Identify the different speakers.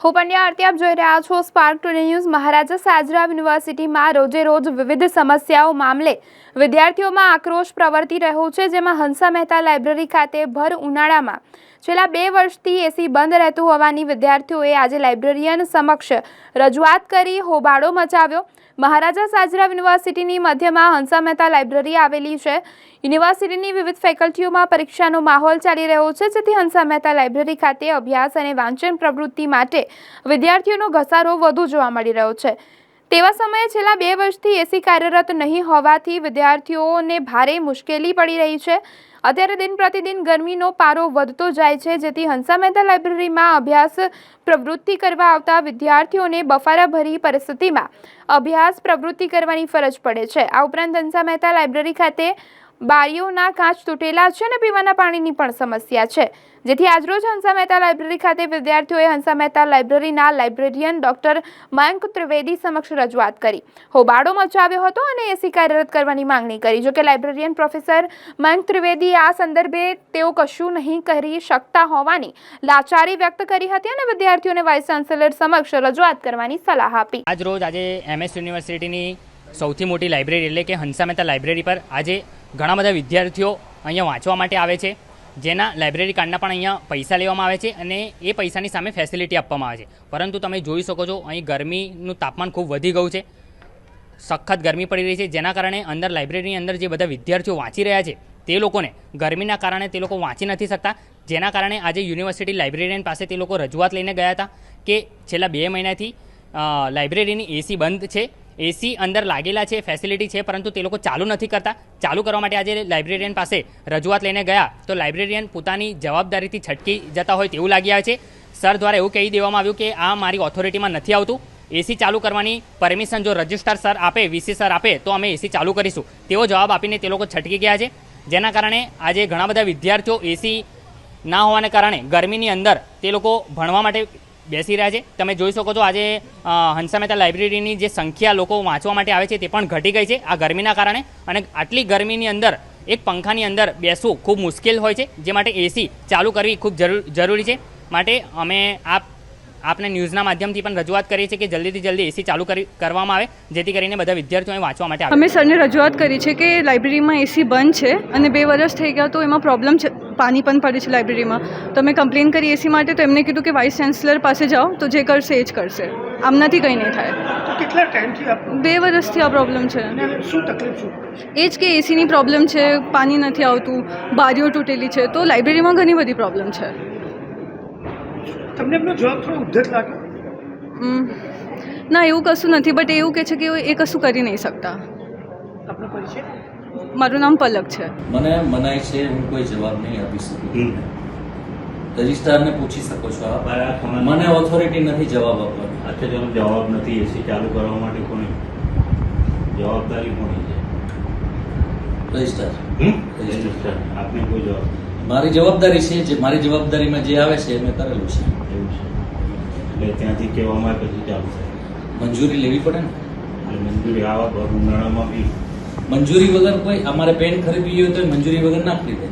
Speaker 1: હું પંડ્યા આરતી, આપ જોઈ રહ્યા છો Spark today news Maharaja Sajra યુનિવર્સિટીમાં રોજે રોજ વિવિધ સમસ્યાઓ મામલે વિદ્યાર્થીઓમાં આક્રોશ પ્રવર્તી રહ્યો છે. જેમાં હંસા મહેતા લાઇબ્રેરી ખાતે ભર ઉનાળામાં છેલ્લા બે વર્ષથી એસી બંધ રહેતું હોવાની વિદ્યાર્થીઓએ આજે લાઇબ્રેરિયન સમક્ષ રજૂઆત કરી, હોબાળો મચાવ્યો. મહારાજા સાજરા યુનિવર્સિટીની મધ્યમાં હંસા મહેતા લાઇબ્રેરી આવેલી છે. યુનિવર્સિટીની વિવિધ ફેકલ્ટીઓમાં પરીક્ષાનો માહોલ ચાલી રહ્યો છે, જેથી હંસા મહેતા લાઇબ્રેરી ખાતે અભ્યાસ અને વાંચન પ્રવૃત્તિ માટે વિદ્યાર્થીઓનો ઘસારો વધુ જોવા મળી રહ્યો છે. તેવા સમયે છેલ્લા બે વર્ષથી એસી કાર્યરત નહીં હોવાથી વિદ્યાર્થીઓને ભારે મુશ્કેલી પડી રહી છે. અત્યારે દિન પ્રતિદિન ગરમીનો પારો વધતો જાય છે, જેથી હંસા મહેતા લાઇબ્રેરીમાં અભ્યાસ પ્રવૃત્તિ કરવા આવતા વિદ્યાર્થીઓને બફારાભરી પરિસ્થિતિમાં અભ્યાસ પ્રવૃત્તિ કરવાની ફરજ પડે છે. આ ઉપરાંત હંસા મહેતા લાઇબ્રેરી ખાતે બારીઓના કાચ તૂટેલા છે અને પીવાના પાણીની પણ સમસ્યા છે. જેથી આજરોજ હંસા મહેતા લાઇબ્રેરી ખાતે વિદ્યાર્થીઓએ હંસા મહેતા લાઇબ્રેરીના લાઇબ્રેરિયન ડોક્ટર મયંક ત્રિવેદી સમક્ષ રજૂઆત કરી. હોબાળો મચાવ્યો હતો અને એસી કાર્યરત કરવાની માંગણી કરી. જોકે લાઇબ્રેરિયન પ્રોફેસર મયંક ત્રિવેદી આ સંદર્ભે તેઓ કશું નહીં કરી શકતા હોવાની લાચારી વ્યક્ત કરી હતી અને વિદ્યાર્થીઓને વાઇસ ચાન્સેલર સમક્ષ રજૂઆત કરવાની સલાહ આપી.
Speaker 2: આજરોજ આજે એમએસ યુનિવર્સિટીની સૌથી મોટી લાઇબ્રેરી એટલે કે હંસા મહેતા લાઇબ્રેરી પર આજે ઘણા બધા વિદ્યાર્થીઓ અહીંયા વાંચવા માટે આવે છે. જેના લાઇબ્રેરી કાર્ડના પણ અહીંયા પૈસા લેવામાં આવે છે અને એ પૈસાની સામે ફેસિલિટી આપવામાં આવે છે. પરંતુ તમે જોઈ શકો છો, અહીં ગરમીનું તાપમાન ખૂબ વધી ગયું છે. સખત ગરમી પડી રહી છે, જેના કારણે અંદર લાઇબ્રેરીની અંદર જે બધા વિદ્યાર્થીઓ વાંચી રહ્યા છે, તે લોકોને ગરમીના કારણે તે લોકો વાંચી નથી શકતા. જેના કારણે આજે યુનિવર્સિટી લાઇબ્રેરિયન પાસે તે લોકો રજૂઆત લઈને ગયા હતા કે છેલ્લા બે મહિનાથી લાઇબ્રેરીની એસી બંધ છે. એસી અંદર લાગેલા છે ફેસિલિટી છે, પરંતુ તે લોકો ચાલુ નથી કરતા. ચાલુ કરવા માટે આજે લાઇબ્રેરિયન પાસે રજૂઆત લઈને ગયા. તો લાઇબ્રેરિયન પોતાની જવાબદારીથી છટકી જતા હોય તેવું લાગ્યા છે. સર દ્વારા એવું કહી દેવામાં આવ્યું કે આ મારી ઓથોરિટીમાં નથી આવતું. એસી ચાલુ કરવાની પરમિશન જો રજિસ્ટ્રાર સર આપે વીસી સર આપે, તો અમે એસી ચાલુ કરીશું. તેવો જવાબ આપીને તે લોકો છટકી ગયા છે. જેના કારણે આજે ઘણા બધા વિદ્યાર્થીઓ એસી ના હોવાને કારણે ગરમીની અંદર તે લોકો ભણવા માટે બેસી રહ્યા છે. તમે જોઈ શકો છો આજે હંસા મહેતા લાઇબ્રેરીની જે સંખ્યા લોકો વાંચવા માટે આવે છે તે પણ ઘટી ગઈ છે આ ગરમીના કારણે અને આટલી ગરમીની અંદર એક પંખાની અંદર બેસવું ખૂબ મુશ્કેલ હોય છે, જે માટે એસી ચાલુ કરવી ખૂબ જરૂર છે. માટે અમે આપ, આપને ન્યૂઝના માધ્યમથી પણ રજૂઆત કરીએ છીએ કે જલ્દીથી જલ્દી એસી ચાલુ કરી, કરવામાં આવે, જેથી કરીને બધા વિદ્યાર્થીઓને વાંચવા માટે
Speaker 3: અમે સરને રજૂઆત કરી છે કે લાઇબ્રેરીમાં એસી બંધ છે અને બે વર્ષ થઈ ગયા તો એમાં પ્રોબ્લેમ પાણી પણ પડે છે લાઇબ્રેરીમાં. તો મેં કમ્પ્લેન કરી એસી માટે તો એમને કીધું કે વાઇસ ચાન્સલર પાસે જાઓ તો જે કરશે એ જ કરશે. આમનાથી કંઈ નહીં થાય.
Speaker 4: તો કેટલા ટાઈમથી
Speaker 3: બે વર્ષથી આ પ્રોબ્લેમ છે.
Speaker 4: શું તકલીફ
Speaker 3: એ જ કે એસીની પ્રોબ્લેમ છે પાણી નથી આવતું બારીઓ તૂટેલી છે તો લાઇબ્રેરીમાં ઘણી બધી પ્રોબ્લેમ છે.
Speaker 4: તમને એમનો જવાબ થોડો ઉદ્ધત લાગ્યો
Speaker 3: ના એવું કશું નથી બટ એવું કહે છે કે એ કશું કરી નહીં શકતા.
Speaker 4: આપણો પરિચય?
Speaker 3: મારું નામ પલક છે.
Speaker 5: મને મનાય છે હું કોઈ જવાબ નહીં આપી શકું. રજિસ્ટ્રારને પૂછી શકો છો. આપ
Speaker 6: મારા
Speaker 5: મને ઓથોરિટી નથી જવાબ આપવાનો.
Speaker 6: અચ્છા ચલો જવાબ નથી એસી ચાલુ કરવા માટે કોની જવાબદારી કોની છે?
Speaker 5: રજિસ્ટ્રાર.
Speaker 6: રજિસ્ટ્રાર.
Speaker 5: આપની
Speaker 6: આપને કોઈ જવાબ
Speaker 5: મારી જવાબદારી છે જે મારી જવાબદારીમાં જે આવે છે એ મેં કરેલું છે.
Speaker 6: એવું છે. એટલે ત્યાંથી કહેવામાં પછી થાય.
Speaker 5: મંજૂરી લેવી પડે ને?
Speaker 6: એટલે મંજૂરી આવા ઉનાળામાં બી
Speaker 5: મંજૂરી વગર કોઈ અમારે પેન ખરીદવી હોય તો મંજૂરી વગર ના ખરીદે